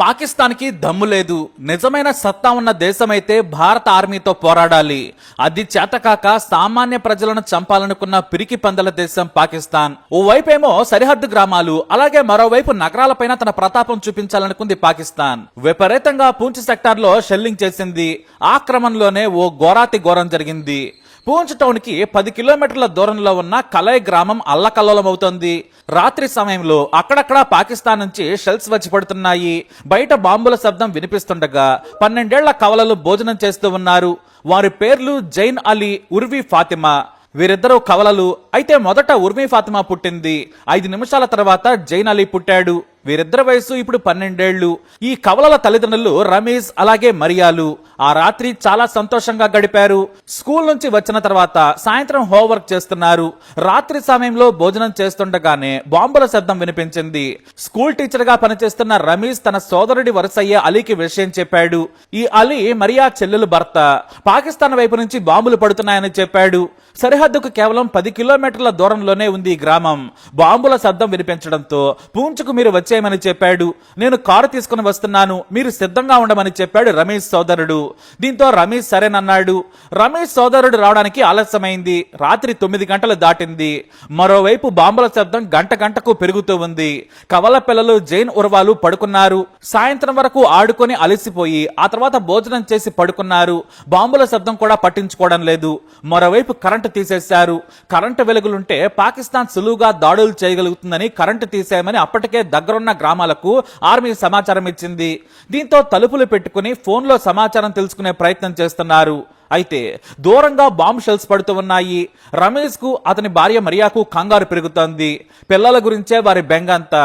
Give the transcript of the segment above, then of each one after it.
పాకిస్తాన్కి దమ్ము లేదు. నిజమైన సత్తా ఉన్న దేశమైతే భారత ఆర్మీతో పోరాడాలి. అది చేతకాక సామాన్య ప్రజలను చంపాలనుకున్న పిరికి పందల దేశం పాకిస్తాన్. ఓవైపేమో సరిహద్దు గ్రామాలు అలాగే మరోవైపు నగరాలపైన తన ప్రతాపం చూపించాలనుకుంది పాకిస్తాన్. విపరీతంగా పూంచ్ సెక్టార్లో షెల్లింగ్ చేసింది. ఆ క్రమంలోనే ఓ ఘోరాతి ఘోరం జరిగింది. పూంచ్ టౌన్కి పది కిలోమీటర్ల దూరంలో ఉన్న కలై గ్రామం అల్లకల్లోలమవుతోంది. రాత్రి సమయంలో అక్కడక్కడ పాకిస్తాన్ నుంచి షెల్స్ వచ్చి పడుతున్నాయి. బయట బాంబుల శబ్దం వినిపిస్తుండగా పన్నెండేళ్ళ కవలలు భోజనం చేస్తూ ఉన్నారు. వారి పేర్లు జైన్ అలీ ఉర్వి ఫాతిమా. వీరిద్దరూ కవలలు. అయితే మొదట ఉర్మి ఫాతిమా పుట్టింది. ఐదు నిమిషాల తర్వాత జైన్ అలీ పుట్టాడు. వీరిద్దరి వయసు ఇప్పుడు పన్నెండేళ్ళు ఈ కవలల తల్లిదండ్రులు రమేష్ అలాగే మరియాలు. ఆ రాత్రి చాలా సంతోషంగా గడిపారు. స్కూల్ నుంచి వచ్చిన తర్వాత సాయంత్రం హోంవర్క్ చేస్తున్నారు. రాత్రి సమయంలో భోజనం చేస్తుండగానే బాంబుల శబ్దం వినిపించింది. స్కూల్ టీచర్గా పనిచేస్తున్న రమేష్ తన సోదరుడి వరుసయ్య అలీకి విషయం చెప్పాడు. ఈ అలీ మరియా చెల్లెలు భర్త. పాకిస్తాన్ వైపు నుంచి బాంబులు పడుతున్నాయని చెప్పాడు. సరిహద్దుకు కేవలం పది కిలోమీటర్ల దూరంలోనే ఉంది ఈ గ్రామం. బాంబుల శబ్దం వినిపించడంతో పూంచుకు మీరు వచ్చి చేయమని చెప్పాడు. నేను కారు తీసుకుని వస్తున్నాను. మీరు సిద్ధంగా ఉండమని చెప్పాడు రమేష్ సోదరుడు. దీంతో రమేష్ సరేనన్నాడు. రమేష్ సోదరుడు రావడానికి ఆలస్యమైంది. రాత్రి తొమ్మిది గంటలు దాటింది. మరోవైపు బాంబుల శబ్దం గంట గంటకు పెరుగుతూ ఉంది. కవల పిల్లలు జైన్ ఉర్వాలు పడుకున్నారు. సాయంత్రం వరకు ఆడుకొని అలసిపోయి ఆ తర్వాత భోజనం చేసి పడుకున్నారు. బాంబుల శబ్దం కూడా పట్టించుకోవడం లేదు. మరోవైపు కరెంటు తీసేశారు. కరెంటు వెలుగులుంటే పాకిస్తాన్ సులువుగా దాడులు చేయగలుగుతుందని కరెంటు తీసేయమని అప్పటికే దగ్గర దగ్గరున్న గ్రామాలకు ఆర్మీ సమాచారం ఇచ్చింది. దీంతో తలుపులు పెట్టుకుని ఫోన్లో సమాచారం తెలుసుకునే ప్రయత్నం చేస్తున్నారు. అయితే దూరంగా బాంబ్ షెల్స్ పడుతూ ఉన్నాయి. రమేష్కు అతని భార్య మరియాకు కంగారు పెరుగుతోంది. పిల్లల గురించే వారి బెంగ అంతా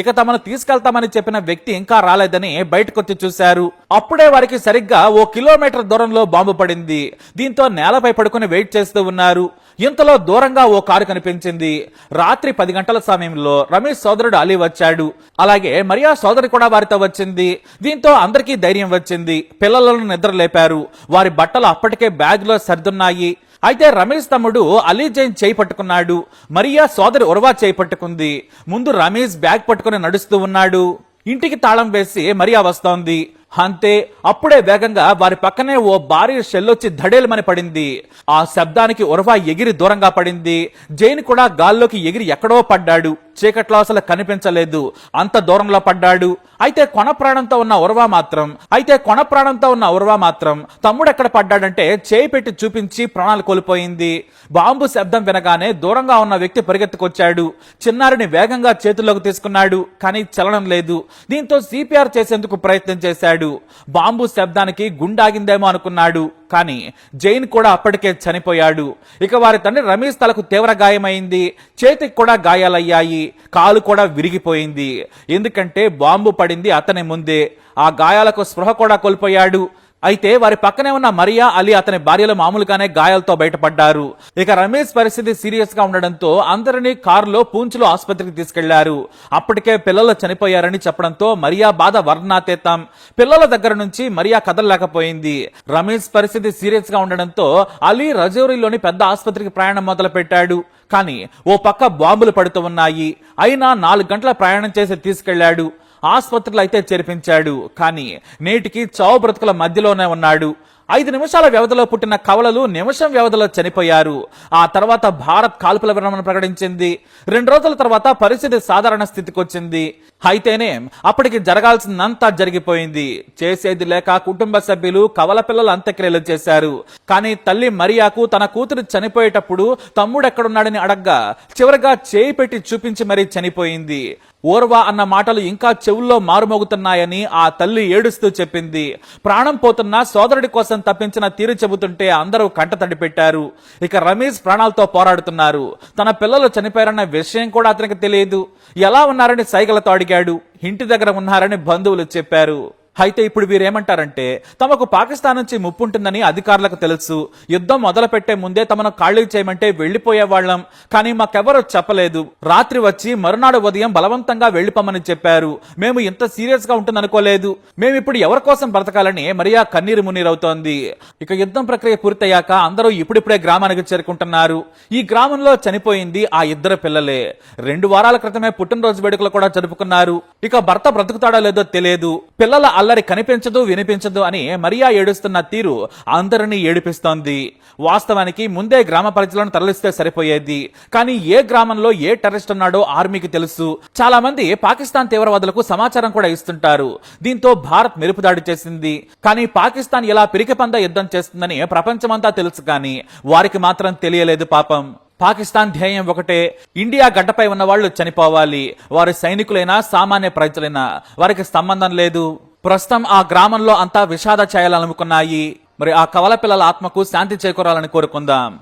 ఇక తమను తీసుకెళ్తామని చెప్పిన వ్యక్తి ఇంకా రాలేదని బయటకొచ్చి చూశారు. అప్పుడే వారికి సరిగ్గా ఓ కిలోమీటర్ దూరంలో బాంబు పడింది. దీంతో నేలపై పడుకుని వెయిట్ చేస్తూ ఉన్నారు. ఇంతలో దూరంగా ఓ కారు కనిపించింది. రాత్రి పది గంటల సమయంలో రమేష్ సోదరుడు అలీ వచ్చాడు. అలాగే మరియా సోదరి కూడా వారితో వచ్చింది. దీంతో అందరికీ ధైర్యం వచ్చింది. పిల్లలను నిద్ర లేపారు వారి బట్టలు అప్పటికే బ్యాగ్లో సర్దున్నాయి. అయితే రమేష్ తమ్ముడు అలీ జైన్ చేయి పట్టుకున్నాడు మరియా సోదరి ఉరవా చేయి పట్టుకుంది ముందు రమేష్ బ్యాగ్ పట్టుకుని నడుస్తూ ఉన్నాడు. ఇంటికి తాళం వేసి మరియా వస్తోంది. అంతే అప్పుడే వేగంగా వారి పక్కనే ఓ భారీ షెల్లొచ్చి ధడేలమని పడింది. ఆ శబ్దానికి ఉరవా ఎగిరి దూరంగా పడింది. జైన్ కూడా గాల్లోకి ఎగిరి ఎక్కడో పడ్డాడు. చీకట్లో అసలు కనిపించలేదు. అంత దూరంలో పడ్డాడు. అయితే కొన ప్రాణంతో ఉన్న ఉరవా మాత్రం అయితే కొన ప్రాణంతో ఉన్న ఉరవా మాత్రం తమ్ముడు ఎక్కడ పడ్డాడంటే చేయి పెట్టి చూపించి ప్రాణాలు కోల్పోయింది. బాంబు శబ్దం వినగానే దూరంగా ఉన్న వ్యక్తి పరిగెత్తుకొచ్చాడు. చిన్నారిని వేగంగా చేతుల్లోకి తీసుకున్నాడు కానీ చలనం లేదు. దీంతో సిపిఆర్ చేసేందుకు ప్రయత్నం చేశాడు. బాంబు శబ్దానికి గుండాగిందేమో అనుకున్నాడు. కానీ జైన్ కూడా అప్పటికే చనిపోయాడు. ఇక వారి తండ్రి రమేష్ తలకు తీవ్ర గాయమైంది. చేతికి కూడా గాయాలయ్యాయి. కాలు కూడా విరిగిపోయింది. ఎందుకంటే బాంబు పడింది అతని ముందే. ఆ గాయాలకు స్పృహ కూడా కోల్పోయాడు. అయితే వారి పక్కనే ఉన్న మరియా అలీ అతని భార్యలు మామూలుగానే గాయాలతో బయటపడ్డారు. ఇక రమేష్ పరిస్థితి సీరియస్గా ఉండడంతో అందరినీ కారులో పూంచులో ఆసుపత్రికి తీసుకెళ్ళారు. అప్పటికే పిల్లలు చనిపోయారని చెప్పడంతో మరియా బాధ వర్ణాతీతం పిల్లల దగ్గర నుంచి మరియా కదలలేకపోయింది. రమేష్ పరిస్థితి సీరియస్గా ఉండడంతో అలీ రజౌరీలోని పెద్ద ఆసుపత్రికి ప్రయాణం మొదలు పెట్టాడు కానీ ఓ పక్క బాంబులు పడుతూ ఉన్నాయి. అయినా నాలుగు గంటల ప్రయాణం చేసి తీసుకెళ్ళాడు. ఆసుపత్రిలో అయితే చేర్పించాడు. కానీ నేటికి చావు బ్రతుకుల మధ్యలోనే ఉన్నాడు. ఐదు నిమిషాల వ్యవధిలో పుట్టిన కవలలు నిమిషం వ్యవధిలో చనిపోయారు. ఆ తర్వాత భారత్ కాల్పుల విరమణ ప్రకటించింది. రెండు రోజుల తర్వాత పరిస్థితి సాధారణ స్థితికి వచ్చింది. అయితేనే అప్పటికి జరగాల్సిందంతా జరిగిపోయింది. చేసేది లేక కుటుంబ సభ్యులు కవల పిల్లలు అంత్యక్రియలు చేశారు. కానీ తల్లి మరియాకు తన కూతురు చనిపోయేటప్పుడు తమ్ముడు ఎక్కడున్నాడని అడగ్గా చివరిగా చేయి పెట్టి చూపించి మరీ చనిపోయింది. ఓర్వా అన్న మాటలు ఇంకా చెవుల్లో మారుమోగుతున్నాయని ఆ తల్లి ఏడుస్తూ చెప్పింది. ప్రాణం పోతున్న సోదరుడి కోసం తప్పించిన తీరు చెబుతుంటే అందరూ కంటతడి పెట్టారు ఇక రమేష్ ప్రాణాలతో పోరాడుతున్నారు. తన పిల్లలు చనిపోయారన్న విషయం కూడా అతనికి తెలియదు. ఎలా ఉన్నారని సైగలతో అడిగాడు. ఇంటి దగ్గర ఉన్నారని బంధువులు చెప్పారు. అయితే ఇప్పుడు వీరేమంటారంటే తమకు పాకిస్తాన్ నుంచి ముప్పుంటుందని అధికారులకు తెలుసు. యుద్ధం మొదలు పెట్టే ముందే తమను ఖాళీ చేయమంటే వెళ్ళిపోయే వాళ్ళం. కానీ మాకెవరూ చెప్పలేదు. రాత్రి వచ్చి మరునాడు ఉదయం బలవంతంగా వెళ్ళిపోమని చెప్పారు. మేము ఇంత సీరియస్గా ఉంటుందనుకోలేదు. మేము ఇప్పుడు ఎవరి కోసం బ్రతకాలని మరియా కన్నీరు మున్నీరవుతోంది. ఇక యుద్ధం ప్రక్రియ పూర్తయ్యాక అందరూ ఇప్పుడిప్పుడే గ్రామానికి చేరుకుంటున్నారు. ఈ గ్రామంలో చనిపోయింది ఆ ఇద్దరు పిల్లలే. రెండు వారాల క్రితమే పుట్టినరోజు వేడుకలు కూడా జరుపుకున్నారు. ఇక భర్త బ్రతుకుతాడో లేదో తెలియదు. పిల్లల అల్లరి కనిపించదు వినిపించదు అని మరియా ఏడుస్తున్న తీరు అందరినీ ఏడిపిస్తోంది. వాస్తవానికి ముందే గ్రామ ప్రజలను తరలిస్తే సరిపోయేది. కానీ ఏ గ్రామంలో ఏ టెర్రరిస్ట్ ఉన్నాడో ఆర్మీకి తెలుసు. చాలా మంది పాకిస్తాన్ తీవ్రవాదులకు సమాచారం కూడా ఇస్తుంటారు. దీంతో భారత్ మెరుపుదాడి చేసింది. కానీ పాకిస్తాన్ ఇలా పిరికిపంద యుద్ధం చేస్తుందని ప్రపంచమంతా తెలుసు కానీ వారికి మాత్రం తెలియలేదు పాపం. పాకిస్తాన్ ధ్యేయం ఒకటే. ఇండియా గడ్డపై ఉన్న వాళ్ళు చనిపోవాలి. వారి సైనికులైనా సామాన్య ప్రజలైనా వారికి సంబంధం లేదు. ప్రస్తుతం ఆ గ్రామంలో అంతా విషాద ఛాయలు అలుముకున్నాయి. మరి ఆ కవల పిల్లల ఆత్మకు శాంతి చేకూరాలని కోరుకుందాం.